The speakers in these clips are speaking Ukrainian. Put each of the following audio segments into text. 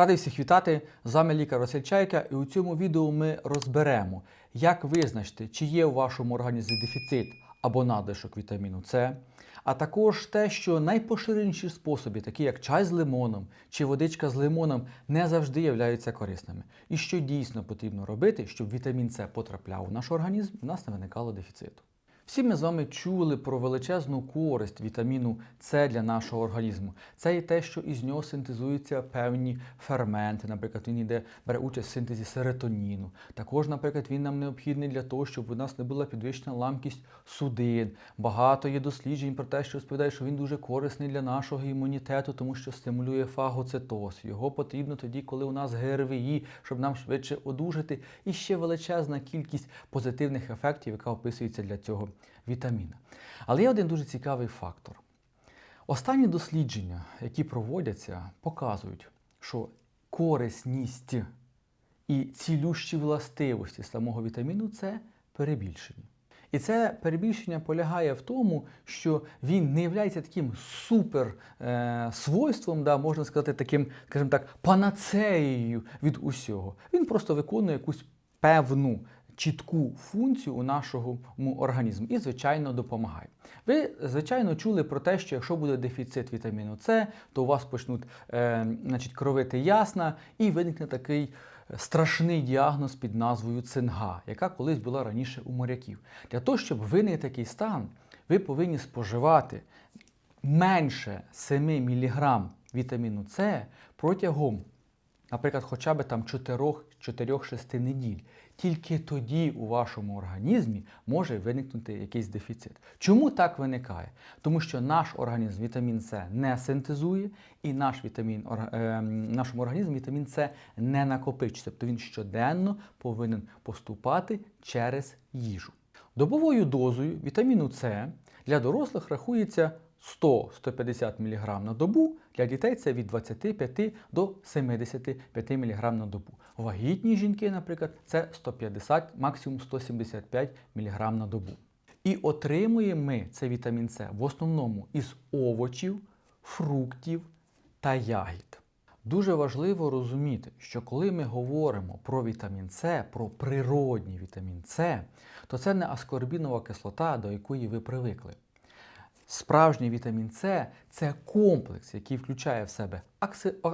Радий всіх вітати! З вами лікар Василь і у цьому відео ми розберемо, як визначити, чи є у вашому організмі дефіцит або надлишок вітаміну С, а також те, що найпоширеніші способи, такі як чай з лимоном чи водичка з лимоном, не завжди являються корисними. І що дійсно потрібно робити, щоб вітамін С потрапляв у наш організм і в нас не виникало дефіциту. Всі ми з вами чули про величезну користь вітаміну С для нашого організму. Це і те, що із нього синтезуються певні ферменти. Наприклад, він іде, бере участь в синтезі серотоніну. Також, наприклад, він нам необхідний для того, щоб у нас не була підвищена ламкість судин. Багато є досліджень про те, що розповідають, що він дуже корисний для нашого імунітету, тому що стимулює фагоцитоз. Його потрібно тоді, коли у нас ГРВІ, щоб нам швидше одужати. І ще величезна кількість позитивних ефектів, яка описується для цього вітаміна. Але є один дуже цікавий фактор. Останні дослідження, які проводяться, показують, що корисність і цілющі властивості самого вітаміну С перебільшені. І це перебільшення полягає в тому, що він не є таким супер е, свойством, да, можна сказати, таким, скажімо так, панацеєю від усього. Він просто виконує якусь певну чітку функцію у нашому організмі і, звичайно, допомагає. Ви, звичайно, чули про те, що якщо буде дефіцит вітаміну С, то у вас почнуть е, значить, кровити ясна і виникне такий страшний діагноз під назвою цинга, яка колись була раніше у моряків. Для того, щоб виник такий стан, ви повинні споживати менше 7 мг вітаміну С протягом, наприклад, хоча б там 4-6 неділь. Тільки тоді у вашому організмі може виникнути якийсь дефіцит. Чому так виникає? Тому що наш організм вітамін С не синтезує, і наш вітамін, е, нашому організмі вітамін С не накопичується. Тобто він щоденно повинен поступати через їжу. Добовою дозою вітаміну С для дорослих рахується 100-150 мг на добу, для дітей це від 25 до 75 мг на добу. Вагітні жінки, наприклад, це 150, максимум 175 мг на добу. І отримуємо ми цей вітамін С в основному із овочів, фруктів та ягід. Дуже важливо розуміти, що коли ми говоримо про вітамін С, про природній вітамін С, то це не аскорбінова кислота, до якої ви привикли. Справжній вітамін С це комплекс, який включає в себе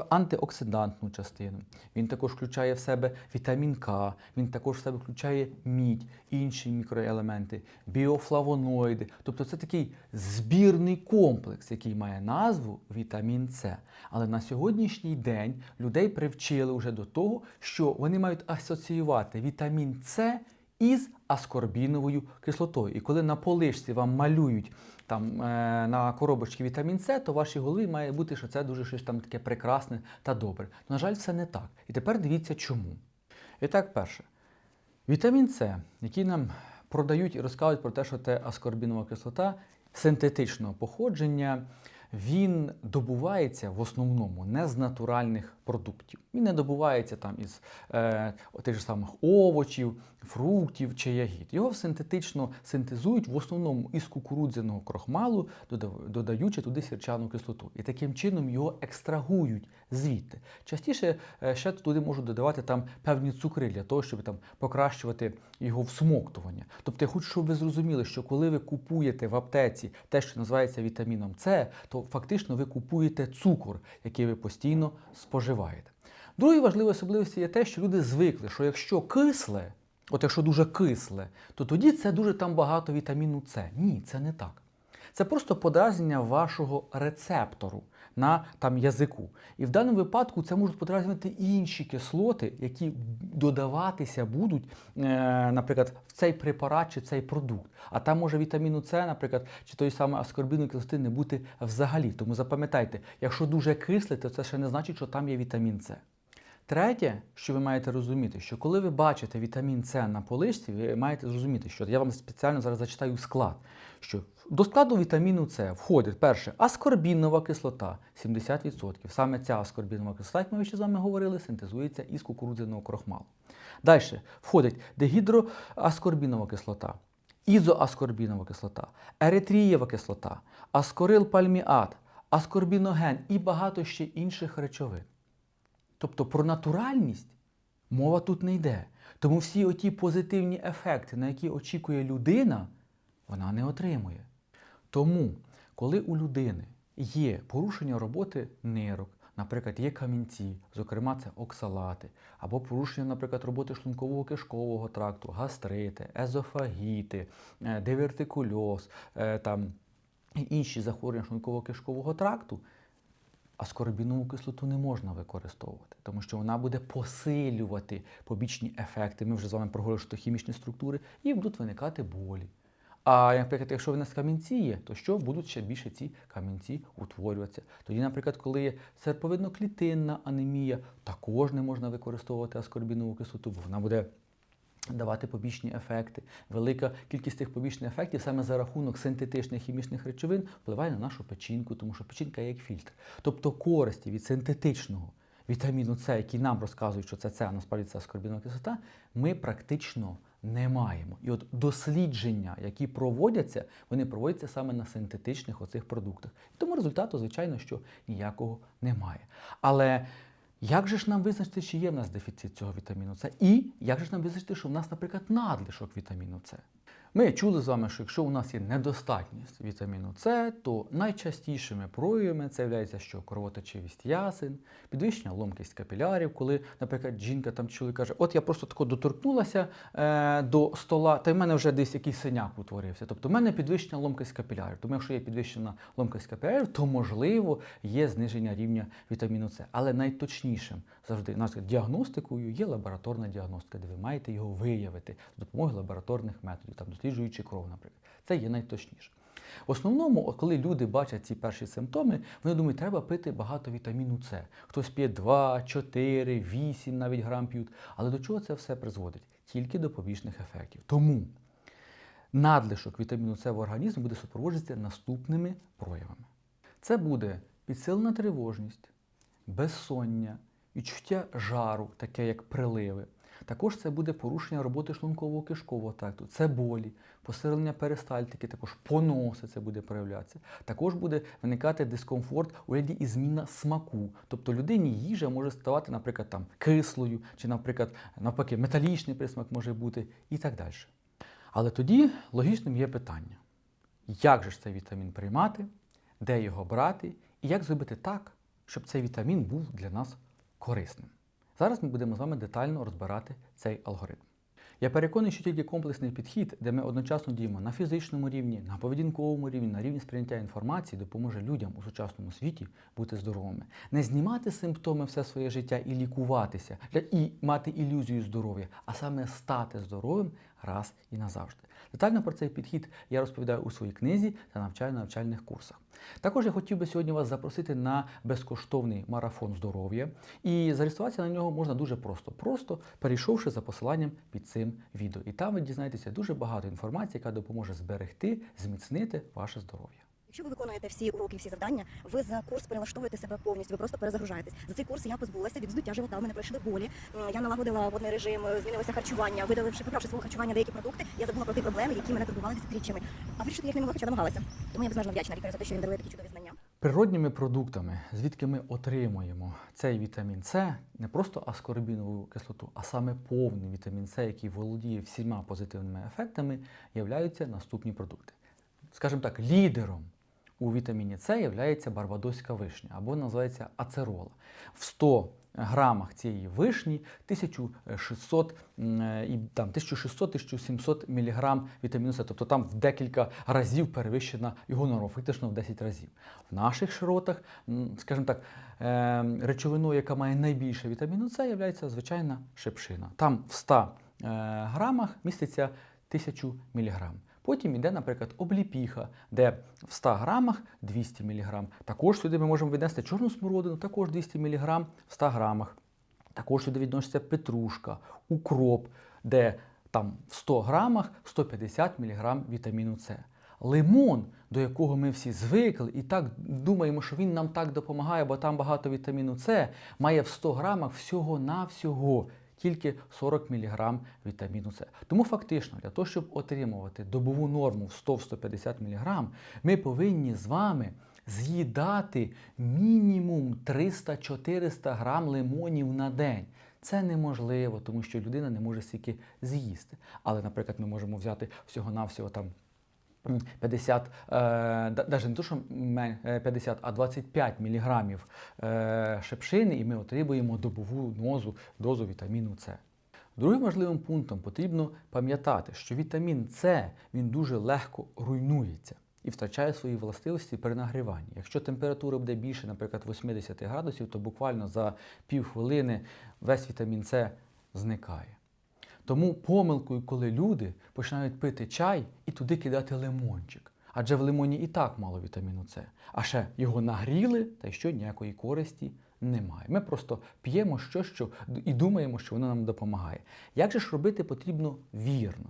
антиоксидантну частину. Він також включає в себе вітамін К, він також в себе включає мідь, інші мікроелементи, біофлавоноїди. Тобто це такий збірний комплекс, який має назву вітамін С. Але на сьогоднішній день людей привчили вже до того, що вони мають асоціювати вітамін С із аскорбіновою кислотою. І коли на полишці вам малюють там е, на коробочці вітамін С, то в вашій голові має бути, що це дуже щось там таке прекрасне та добре. На жаль, це не так. І тепер дивіться чому. І так, перше, вітамін С, який нам продають і розказують про те, що це аскорбінова кислота синтетичного походження він добувається в основному не з натуральних продуктів. Він не добувається там із е, тих ж самих овочів, фруктів чи ягід. Його синтетично синтезують в основному із кукурудзяного крохмалу, додаючи туди сірчану кислоту. І таким чином його екстрагують звідти. Частіше е, ще туди можуть додавати там певні цукри для того, щоб там покращувати його всмоктування. Тобто, я хочу, щоб ви зрозуміли, що коли ви купуєте в аптеці те, що називається вітаміном С, то фактично ви купуєте цукор, який ви постійно споживаєте. Другою важливою особливістю є те, що люди звикли, що якщо кисле, от якщо дуже кисле, то тоді це дуже там багато вітаміну С. Ні, це не так. Це просто подразнення вашого рецептору на там язику. І в даному випадку це можуть подразнювати інші кислоти, які додаватися будуть, е, наприклад, в цей препарат чи цей продукт. А там може вітаміну С, наприклад, чи той самий аскорбінової кислоти не бути взагалі. Тому запам'ятайте, якщо дуже кисле, то це ще не значить, що там є вітамін С. Третє, що ви маєте розуміти, що коли ви бачите вітамін С на полишці, ви маєте зрозуміти, що я вам спеціально зараз зачитаю склад. Що до складу вітаміну С входить перше аскорбінова кислота 70%. Саме ця аскорбінова кислота, як ми ще з вами говорили, синтезується із кукурудзяного крохмалу. Далі входить дегідроаскорбінова кислота, ізоаскорбінова кислота, еритрієва кислота, аскорилпальміат, аскорбіноген і багато ще інших речовин. Тобто про натуральність мова тут не йде. Тому всі оті позитивні ефекти, на які очікує людина, вона не отримує. Тому, коли у людини є порушення роботи нирок, наприклад, є камінці, зокрема це оксалати, або порушення, наприклад, роботи шлункового кишкового тракту, гастрити, езофагіти, е, дивертикульоз, е, там, інші захворювання шлункового кишкового тракту, аскорбінову кислоту не можна використовувати, тому що вона буде посилювати побічні ефекти. Ми вже з вами проговорили, що хімічні структури, і будуть виникати болі. А наприклад, якщо в нас камінці є, то що будуть ще більше ці камінці утворюватися? Тоді, наприклад, коли є серповидно-клітинна анемія, також не можна використовувати аскорбінову кислоту, бо вона буде давати побічні ефекти. Велика кількість цих побічних ефектів саме за рахунок синтетичних хімічних речовин впливає на нашу печінку, тому що печінка є як фільтр. Тобто користі від синтетичного вітаміну С, який нам розказують, що це С, а насправді це аскорбінова кислота, ми практично не маємо. І от дослідження, які проводяться, вони проводяться саме на синтетичних оцих продуктах. І тому результату, звичайно, що ніякого немає. Але як же ж нам визначити, чи є в нас дефіцит цього вітаміну С? І як же ж нам визначити, що в нас, наприклад, надлишок вітаміну С? Ми чули з вами, що якщо у нас є недостатність вітаміну С, то найчастішими проявами це є, що кровоточивість ясен, підвищення ломкість капілярів, коли, наприклад, жінка там чоловік каже, от я просто тако доторкнулася е, до стола, та в мене вже десь якийсь синяк утворився. Тобто в мене підвищена ломкість капілярів. Тому якщо є підвищена ломкість капілярів, то можливо є зниження рівня вітаміну С. Але найточнішим завжди наприклад, діагностикою є лабораторна діагностика, де ви маєте його виявити з допомогою лабораторних методів, там досліджуючи кров, наприклад. Це є найточніше. В основному, коли люди бачать ці перші симптоми, вони думають, треба пити багато вітаміну С. Хтось п'є 2, 4, 8 навіть грам п'ють. Але до чого це все призводить? Тільки до побічних ефектів. Тому надлишок вітаміну С в організмі буде супроводжуватися наступними проявами. Це буде підсилена тривожність, безсоння, відчуття жару, таке як приливи. Також це буде порушення роботи шлункового кишкового тракту, це болі, посилення перистальтики, також поноси це буде проявлятися. Також буде виникати дискомфорт у вигляді і зміна смаку. Тобто людині їжа може ставати, наприклад, там кислою, чи, наприклад, навпаки, металічний присмак може бути і так далі. Але тоді логічним є питання: як же ж цей вітамін приймати, де його брати, і як зробити так, щоб цей вітамін був для нас корисним. Зараз ми будемо з вами детально розбирати цей алгоритм. Я переконаний, що тільки комплексний підхід, де ми одночасно діємо на фізичному рівні, на поведінковому рівні, на рівні сприйняття інформації, допоможе людям у сучасному світі бути здоровими. Не знімати симптоми все своє життя і лікуватися, для- і мати ілюзію здоров'я, а саме стати здоровим раз і назавжди. Детально про цей підхід я розповідаю у своїй книзі та навчально-навчальних курсах. Також я хотів би сьогодні вас запросити на безкоштовний марафон здоров'я. І зареєструватися на нього можна дуже просто, просто перейшовши за посиланням під цим відео. І там ви дізнаєтеся дуже багато інформації, яка допоможе зберегти, зміцнити ваше здоров'я. Якщо ви виконуєте всі уроки, всі завдання, ви за курс перелаштовуєте себе повністю, ви просто перезагружаєтесь. За цей курс я позбулася від здуття живота, у мене пройшли болі. Я налагодила водний режим, е, змінилося харчування, видаливши, поправши свого харчування деякі продукти, я забула про ті проблеми, які мене турбували десятиріччями. А вирішити їх не могла, хоча намагалася. Тому я безмежно вдячна лікарю за те, що він дарує такі чудові знання. Природніми продуктами, звідки ми отримуємо цей вітамін С, не просто аскорбінову кислоту, а саме повний вітамін С, який володіє всіма позитивними ефектами, являються наступні продукти. Скажімо так, лідером у вітаміні С є барбадоська вишня або називається ацерола. В 100 грамах цієї вишні 1600 м, е, і там 1600-1700 мг вітаміну С, тобто там в декілька разів перевищена його норма, фактично в 10 разів. В наших широтах, скажімо так, е, речовиною, яка має найбільше вітаміну С, є звичайна шипшина. Там в 100 е, грамах міститься 1000 мг. Потім йде, наприклад, обліпіха, де в 100 грамах 200 мг. Також сюди ми можемо віднести чорну смородину, також 200 мг в 100 грамах. Також сюди відноситься петрушка, укроп, де там в 100 грамах 150 мг вітаміну С. Лимон, до якого ми всі звикли, і так думаємо, що він нам так допомагає, бо там багато вітаміну С, має в 100 грамах всього-навсього тільки 40 мг вітаміну С. Тому фактично, для того, щоб отримувати добову норму в 100-150 мг, ми повинні з вами з'їдати мінімум 300-400 грам лимонів на день. Це неможливо, тому що людина не може стільки з'їсти. Але, наприклад, ми можемо взяти всього-навсього там. М, 50, е, навіть не то, що е, 50, а 25 міліграмів е, шепшини, і ми отримуємо добову дозу, дозу вітаміну С. Другим важливим пунктом потрібно пам'ятати, що вітамін С він дуже легко руйнується і втрачає свої властивості при нагріванні. Якщо температура буде більше, наприклад, 80 градусів, то буквально за півхвилини весь вітамін С зникає. Тому помилкою, коли люди починають пити чай і туди кидати лимончик. Адже в лимоні і так мало вітаміну С. А ще його нагріли, та й що ніякої користі немає. Ми просто п'ємо щось що, і думаємо, що воно нам допомагає. Як же ж робити потрібно вірно?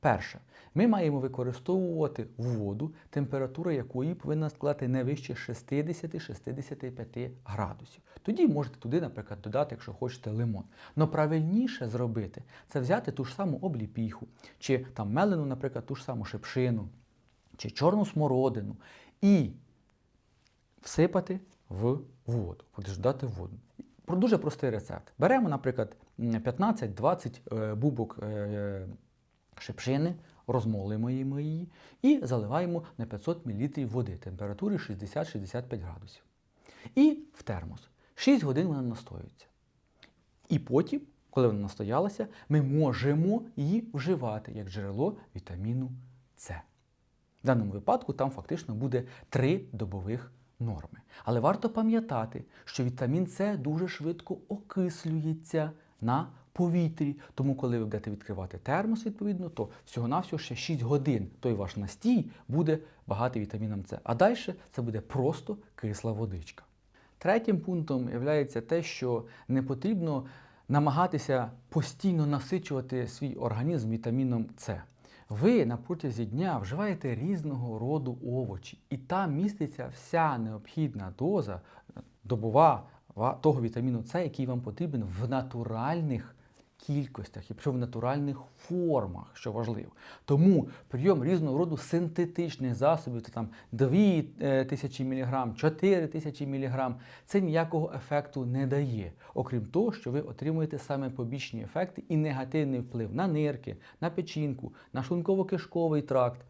Перше, ми маємо використовувати воду, температура якої повинна складати не вище 60-65 градусів. Тоді можете туди, наприклад, додати, якщо хочете, лимон. Но правильніше зробити це взяти ту ж саму обліпіху, чи там мелену, наприклад, ту ж саму шипшину, чи чорну смородину, і всипати в воду, додати воду. Про дуже простий рецепт. Беремо, наприклад, 15-20 е, бубок е, шипшини, розмолимо її і заливаємо на 500 мл води температури 60-65 градусів. І в термос. 6 годин вона настоюється. І потім, коли вона настоялася, ми можемо її вживати як джерело вітаміну С. В даному випадку там фактично буде 3 добових норми. Але варто пам'ятати, що вітамін С дуже швидко окислюється на повітрі. Тому, коли ви будете відкривати термос, відповідно, то всього-навсього ще 6 годин той ваш настій буде багатий вітаміном С. А далі це буде просто кисла водичка. Третім пунктом є те, що не потрібно намагатися постійно насичувати свій організм вітаміном С. Ви на протязі дня вживаєте різного роду овочі, і там міститься вся необхідна доза добова того вітаміну С, який вам потрібен в натуральних кількостях і причому в натуральних формах, що важливо. Тому прийом різного роду синтетичних засобів, то там 2 е, тисячі міліграм, 4 тисячі міліграм, це ніякого ефекту не дає. Окрім того, що ви отримуєте саме побічні ефекти і негативний вплив на нирки, на печінку, на шлунково-кишковий тракт.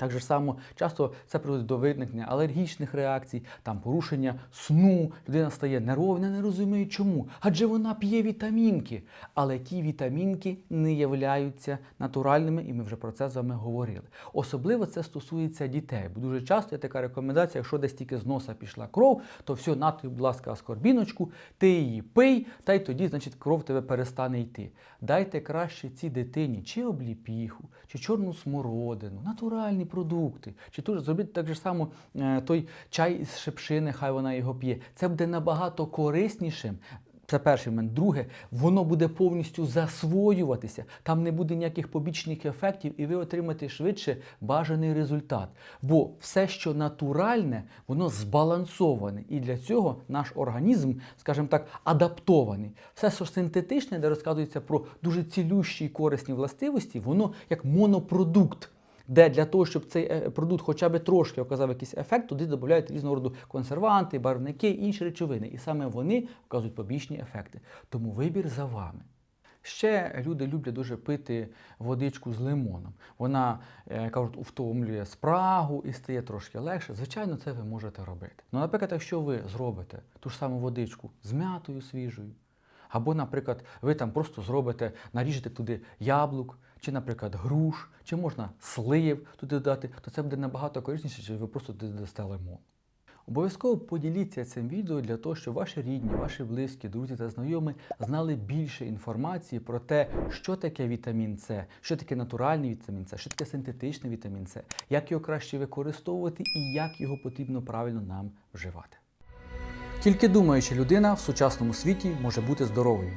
Так же само часто це приводить до виникнення алергічних реакцій, там порушення сну, людина стає нервована, не розуміє чому. Адже вона п'є вітамінки. Але ті вітамінки не являються натуральними, і ми вже про це з вами говорили. Особливо це стосується дітей, бо дуже часто є така рекомендація, якщо десь тільки з носа пішла кров, то все, на будь ласка, аскорбіночку, ти її пий, та й тоді, значить, кров в тебе перестане йти. Дайте краще цій дитині чи обліпіху, чи чорну смородину, натуральні продукти, чи тут зробити так же само е, той чай із шипшини, хай вона його п'є. Це буде набагато кориснішим. Це перший момент. Друге, воно буде повністю засвоюватися, там не буде ніяких побічних ефектів, і ви отримаєте швидше бажаний результат. Бо все, що натуральне, воно збалансоване. І для цього наш організм, скажімо так, адаптований. Все, що синтетичне, де розказується про дуже цілющі і корисні властивості, воно як монопродукт де для того, щоб цей е, продукт хоча б трошки оказав якийсь ефект, туди додають різного роду консерванти, барвники, інші речовини. І саме вони вказують побічні ефекти. Тому вибір за вами. Ще люди люблять дуже пити водичку з лимоном. Вона, е, кажуть, втомлює спрагу і стає трошки легше. Звичайно, це ви можете робити. Ну, наприклад, якщо ви зробите ту ж саму водичку з м'ятою свіжою, або, наприклад, ви там просто зробите, наріжете туди яблук, чи, наприклад, груш, чи можна слив туди додати, то це буде набагато корисніше, чи ви просто туди дасте лимон. Обов'язково поділіться цим відео для того, щоб ваші рідні, ваші близькі, друзі та знайомі знали більше інформації про те, що таке вітамін С, що таке натуральний вітамін С, що таке синтетичний вітамін С, як його краще використовувати і як його потрібно правильно нам вживати. Тільки думаючи людина в сучасному світі може бути здоровою.